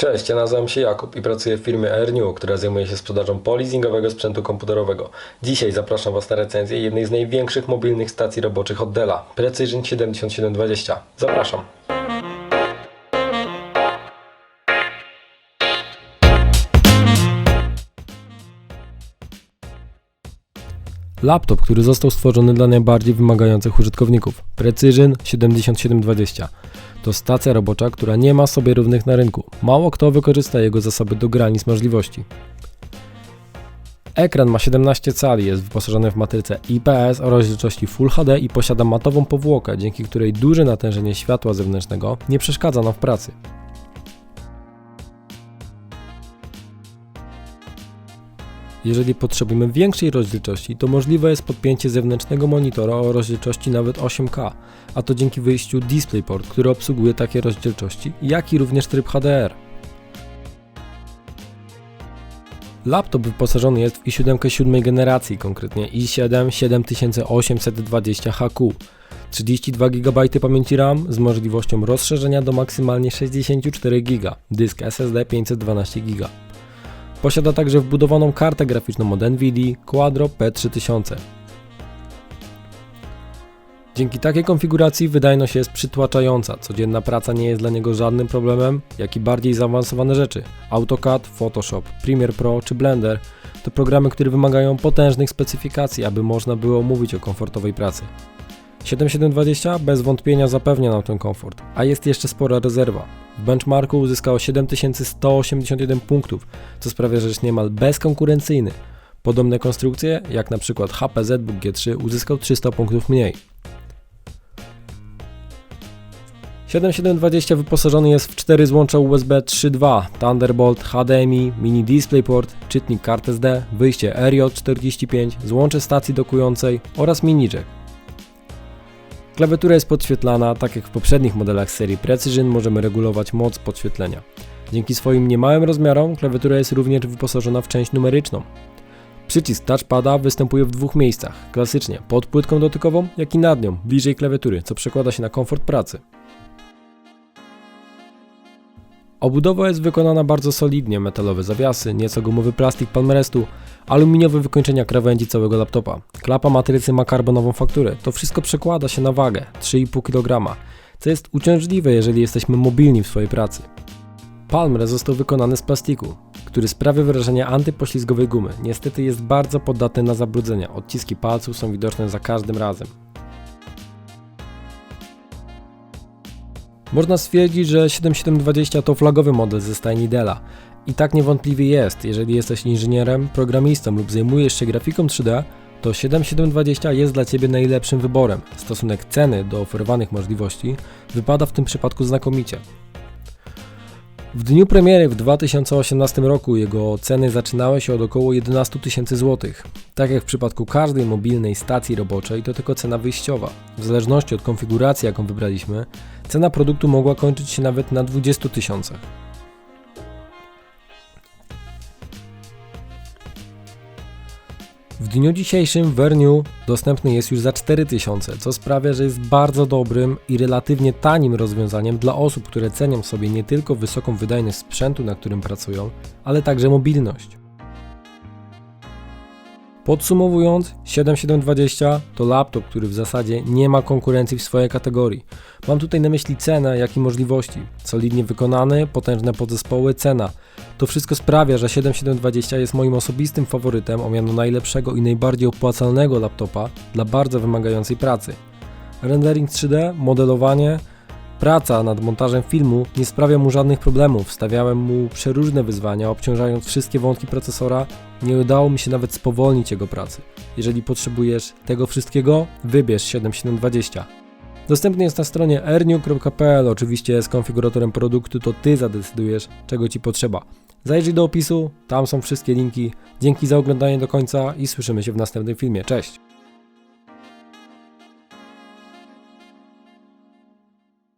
Cześć, ja nazywam się Jakub i pracuję w firmie AirNew, która zajmuje się sprzedażą polizingowego sprzętu komputerowego. Dzisiaj zapraszam Was na recenzję jednej z największych mobilnych stacji roboczych od Della, Precision 7720. Zapraszam. Laptop, który został stworzony dla najbardziej wymagających użytkowników. Precision 7720. To stacja robocza, która nie ma sobie równych na rynku. Mało kto wykorzysta jego zasoby do granic możliwości. Ekran ma 17 cali, jest wyposażony w matrycę IPS o rozdzielczości Full HD i posiada matową powłokę, dzięki której duże natężenie światła zewnętrznego nie przeszkadza nam w pracy. Jeżeli potrzebujemy większej rozdzielczości, to możliwe jest podpięcie zewnętrznego monitora o rozdzielczości nawet 8K, a to dzięki wyjściu DisplayPort, który obsługuje takie rozdzielczości, jak i również tryb HDR. Laptop wyposażony jest w i7 siódmej generacji, konkretnie i7 7820HQ. 32 GB pamięci RAM z możliwością rozszerzenia do maksymalnie 64 GB, dysk SSD 512 GB. Posiada także wbudowaną kartę graficzną od NVIDIA Quadro P3000. Dzięki takiej konfiguracji wydajność jest przytłaczająca, codzienna praca nie jest dla niego żadnym problemem, jak i bardziej zaawansowane rzeczy. AutoCAD, Photoshop, Premiere Pro czy Blender to programy, które wymagają potężnych specyfikacji, aby można było mówić o komfortowej pracy. 7720 bez wątpienia zapewnia nam ten komfort, a jest jeszcze spora rezerwa. W benchmarku uzyskało 7181 punktów, co sprawia, że jest niemal bezkonkurencyjny. Podobne konstrukcje, jak na przykład HP ZBook G3 uzyskał 300 punktów mniej. 7720 wyposażony jest w 4 złącza USB 3.2, Thunderbolt, HDMI, mini DisplayPort, czytnik kart SD, wyjście RJ45, złącze stacji dokującej oraz mini jack. Klawiatura jest podświetlana, tak jak w poprzednich modelach serii Precision możemy regulować moc podświetlenia. Dzięki swoim niemałym rozmiarom klawiatura jest również wyposażona w część numeryczną. Przycisk touchpada występuje w dwóch miejscach, klasycznie pod płytką dotykową, jak i nad nią, bliżej klawiatury, co przekłada się na komfort pracy. Obudowa jest wykonana bardzo solidnie, metalowe zawiasy, nieco gumowy plastik palmrestu, aluminiowe wykończenia krawędzi całego laptopa. Klapa matrycy ma karbonową fakturę. To wszystko przekłada się na wagę 3,5 kg, co jest uciążliwe, jeżeli jesteśmy mobilni w swojej pracy. Palmrest został wykonany z plastiku, który sprawia wrażenie antypoślizgowej gumy. Niestety jest bardzo podatny na zabrudzenia. Odciski palców są widoczne za każdym razem. Można stwierdzić, że 7720 to flagowy model ze stajni Della. I tak niewątpliwie jest, jeżeli jesteś inżynierem, programistą lub zajmujesz się grafiką 3D, to 7720 jest dla Ciebie najlepszym wyborem. Stosunek ceny do oferowanych możliwości wypada w tym przypadku znakomicie. W dniu premiery w 2018 roku jego ceny zaczynały się od około 11 tysięcy złotych. Tak jak w przypadku każdej mobilnej stacji roboczej, to tylko cena wyjściowa. W zależności od konfiguracji, jaką wybraliśmy, cena produktu mogła kończyć się nawet na 20 tysiącach. W dniu dzisiejszym Verniu dostępny jest już za 4000, co sprawia, że jest bardzo dobrym i relatywnie tanim rozwiązaniem dla osób, które cenią sobie nie tylko wysoką wydajność sprzętu, na którym pracują, ale także mobilność. Podsumowując, 7720 to laptop, który w zasadzie nie ma konkurencji w swojej kategorii. Mam tutaj na myśli cenę, jak i możliwości. Solidnie wykonany, potężne podzespoły, cena. To wszystko sprawia, że 7720 jest moim osobistym faworytem o miano najlepszego i najbardziej opłacalnego laptopa dla bardzo wymagającej pracy. Rendering 3D, modelowanie, praca nad montażem filmu nie sprawia mu żadnych problemów. Stawiałem mu przeróżne wyzwania, obciążając wszystkie wątki procesora. Nie udało mi się nawet spowolnić jego pracy. Jeżeli potrzebujesz tego wszystkiego, wybierz 7720. Dostępny jest na stronie airnew.pl. Oczywiście z konfiguratorem produktu to Ty zadecydujesz, czego Ci potrzeba. Zajrzyj do opisu, tam są wszystkie linki. Dzięki za oglądanie do końca i słyszymy się w następnym filmie. Cześć!